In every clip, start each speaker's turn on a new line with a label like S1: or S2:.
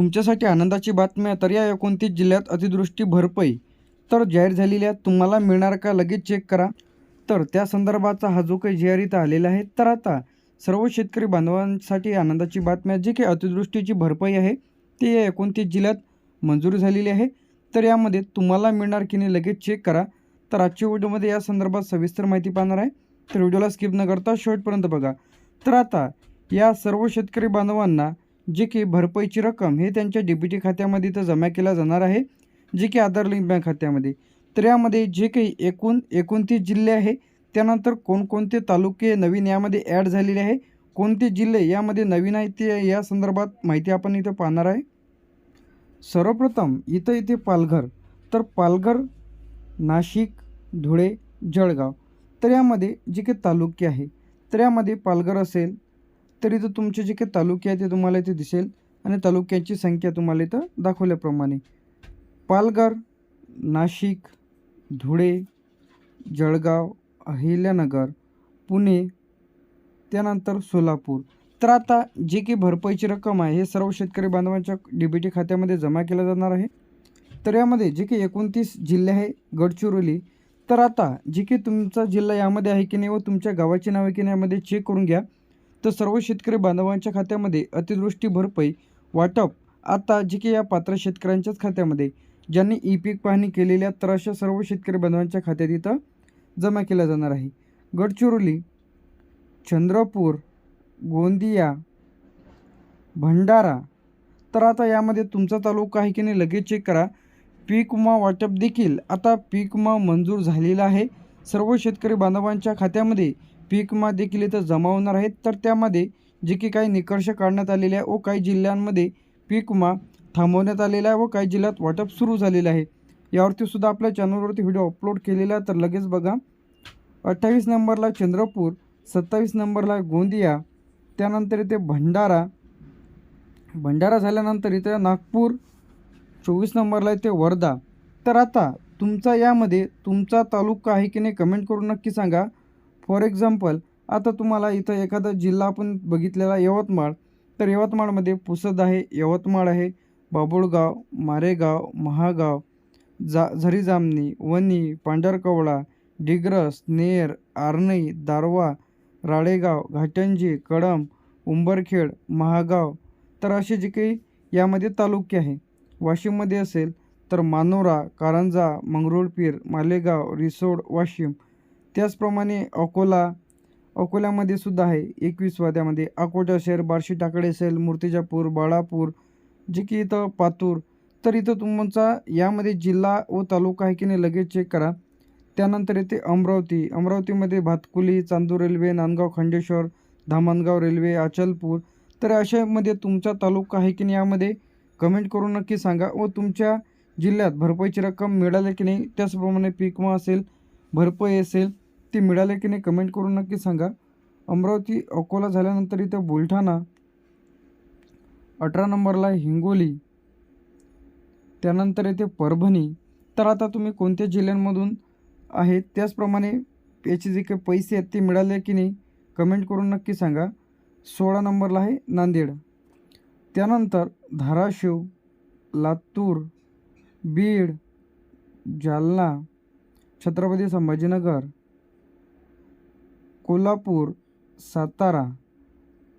S1: तुमच्यासाठी आनंदाची बातमी तर या एकोणतीस जिल्ह्यात अतिदृष्टी भरपाई. तर जाहीर झालेली आहे तुम्हाला मिळणार का लगेच चेक करा. तर त्या संदर्भाचा हा जो काही जाहीर आर इथं आलेला आहे. तर आता सर्व शेतकरी बांधवांसाठी आनंदाची बातमी जी काही अतिदृष्टीची भरपाई आहे ती या एकोणतीस जिल्ह्यात मंजूर झालेली आहे. तर यामध्ये तुम्हाला मिळणार की नाही लगेच चेक करा. तर आजच्या व्हिडिओमध्ये या संदर्भात सविस्तर माहिती पाहणार आहे. तर व्हिडिओला स्किप न करता शेवटपर्यंत बघा. तर आता या सर्व शेतकरी बांधवांना जे की भरपाईची रक्कम हे त्यांच्या डी बी टी खात्यामध्ये इथं जमा केला जाणार आहे जे की आधार लिंक बँक खात्यामध्ये. तर यामध्ये जे काही एकूण एकोणतीस जिल्हे आहे त्यानंतर कोणकोणते तालुके नवीन यामध्ये ॲड झालेले आहे कोणते जिल्हे यामध्ये नवीन आहेत ते या संदर्भात माहिती आपण इथं पाहणार आहे. सर्वप्रथम इथं इथे पालघर. तर पालघर नाशिक धुळे जळगाव. तर यामध्ये जे काही तालुके आहे तर यामध्ये पालघर असेल तर इथं तुमचे जे काही तालुके आहे ते तुम्हाला इथे दिसेल आणि तालुक्यांची संख्या तुम्हाला इथं दाखवल्याप्रमाणे. पालघर नाशिक धुळे जळगाव अहिल्यानगर पुणे त्यानंतर सोलापूर. तर आता जे की भरपाईची रक्कम आहे हे सर्व शेतकरी बांधवांच्या डी बी टी खात्यामध्ये जमा केलं जाणार आहे. तर यामध्ये जे की एकोणतीस जिल्हे आहे गडचिरोली तर आता जे की तुमचा जिल्हा यामध्ये आहे की नाही व तुमच्या गावाची नावे की नाही यामध्ये चेक करून घ्या. तर सर्व शेतकरी बांधवांच्या खात्यामध्ये अतिवृष्टी भरपाई वाटप. आता जे की या पात्र शेतकऱ्यांच्याच खात्यामध्ये ज्यांनी ई पीक पाहणी केलेल्या तर अशा सर्व शेतकरी बांधवांच्या खात्यात इथं जमा केला जाणार आहे. गडचिरोली चंद्रपूर गोंदिया भंडारा. तर आता यामध्ये तुमचा तालुका आहे की नाही लगेच चेक करा. पीक विमा वाटप देखील आता पीक विमा मंजूर झालेला आहे. सर्व शेतकरी बांधवांच्या खात्यामध्ये पीकमा देखील इथं जमा होणार आहेत तर त्यामध्ये जे की काही निकर्ष काढण्यात आलेले आहे व काही जिल्ह्यांमध्ये पीक विमा थांबवण्यात आलेला आहे व काही जिल्ह्यात वाटप सुरू झालेलं आहे. यावरती सुद्धा आपल्या चॅनलवरती व्हिडिओ अपलोड केलेला आहे तर लगेच बघा. अठ्ठावीस नंबरला चंद्रपूर सत्तावीस नंबरला गोंदिया त्यानंतर इथे भंडारा. भंडारा झाल्यानंतर इथे नागपूर चोवीस नंबरला इथे वर्धा. तर आता तुमचा यामध्ये तुमचा तालुका आहे की नाही कमेंट करून नक्की सांगा. फॉर एक्झाम्पल आता तुम्हाला इथं एखादा जिल्हा आपण बघितलेला यवतमाळ तर यवतमाळमध्ये पुसद आहे यवतमाळ आहे बाबुळगाव मारेगाव महागाव जा झरी जामणी वणी पांढरकवळा डिग्रस नेर आर्णई दारवा राळेगाव घाटंजी कडम उंबरखेड महागाव तर असे जे काही यामध्ये तालुके आहे. वाशिममध्ये असेल तर मानोरा कारंजा मंगरुळपीर मालेगाव रिसोड वाशिम त्याचप्रमाणे अकोला अकोल्यामध्ये सुद्धा आहे. एकवीस वाद्यामध्ये अकोटा शहर बार्शी टाकडे असेल मूर्तिजापूर बाळापूर जे की इथं पातूर. तर इथं तुमचा यामध्ये जिल्हा व तालुका आहे की नाही लगेच चेक करा. त्यानंतर येते अमरावती. अमरावतीमध्ये भातकुली चांदूर रेल्वे नांदगाव खंडेश्वर धामणगाव रेल्वे अचलपूर. तर अशामध्ये तुमचा तालुका आहे की नाही यामध्ये कमेंट करून नक्की सांगा व तुमच्या जिल्ह्यात भरपाईची रक्कम मिळाली की नाही? त्याचप्रमाणे पीक विमा असेल भरपाई असेल ते मिळाले की नाही कमेंट करून नक्की सांगा. अमरावती अकोला झाल्यानंतर इथं बुलढाणा अठरा नंबरला हिंगोली त्यानंतर येथे परभणी. तर आता तुम्ही कोणत्या जिल्ह्यांमधून आहेत? त्याचप्रमाणे याचे जे काही पैसे आहेत ते मिळाले की नाही कमेंट करून नक्की सांगा. सोळा नंबरला आहे नांदेड. त्यानंतर धाराशिव लातूर बीड जालना छत्रपती संभाजीनगर कोल्हापूर सातारा.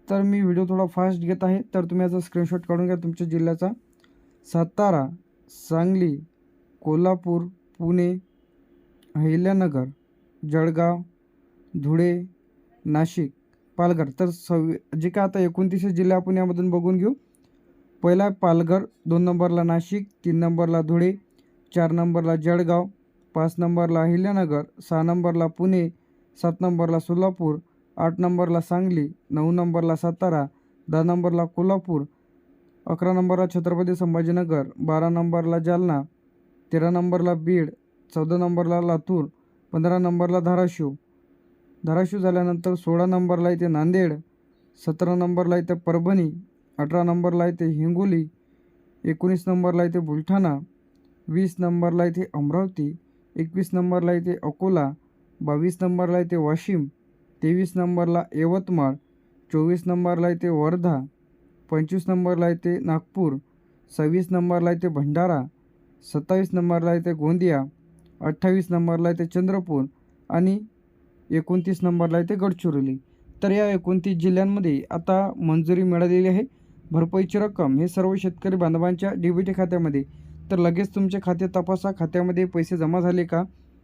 S1: तर मी व्हिडिओ थोडा फास्ट घेत आहे. तर तुम्ही याचा स्क्रीनशॉट काढून घ्या तुमच्या जिल्ह्याचा. सातारा सांगली कोल्हापूर पुणे अहिल्यानगर जळगाव धुळे नाशिक पालघर. तर सव्वी जे काय आता एकोणतीस जिल्हे आपण यामधून बघून घेऊ. पहिला आहे पालघर दोन नंबरला नाशिक तीन नंबरला धुळे चार नंबरला जळगाव पाच नंबरला अहिल्यानगर सहा नंबरला पुणे सात नंबरला सोलापूर आठ नंबरला सांगली नऊ नंबरला सातारा दहा नंबरला कोल्हापूर अकरा नंबरला छत्रपती संभाजीनगर बारा नंबरला जालना तेरा नंबरला बीड चौदा नंबरला लातूर पंधरा नंबरला धाराशिव. धाराशिव झाल्यानंतर सोळा नंबरला इथे नांदेड सतरा नंबरला इथे परभणी अठरा नंबरला इथे हिंगोली एकोणीस नंबरला इथे बुलढाणा वीस नंबरला इथे अमरावती एकवीस नंबरला इथे अकोला बावीस नंबरला येते वाशिम तेवीस नंबरला यवतमाळ चोवीस नंबरला येते वर्धा पंचवीस नंबरला येते नागपूर सव्वीस नंबरला येते भंडारा सत्तावीस नंबरला येते गोंदिया अठ्ठावीस नंबरला येते चंद्रपूर आणि एकोणतीस नंबरला येते गडचिरोली. तर या एकोणतीस जिल्ह्यांमध्ये आता मंजुरी मिळालेली आहे. भरपाईची रक्कम हे सर्व शेतकरी बांधवांच्या डी बी टी खात्यामध्ये. तर लगेच तुमचे खाते तपासा. खात्यामध्ये पैसे जमा झाले का?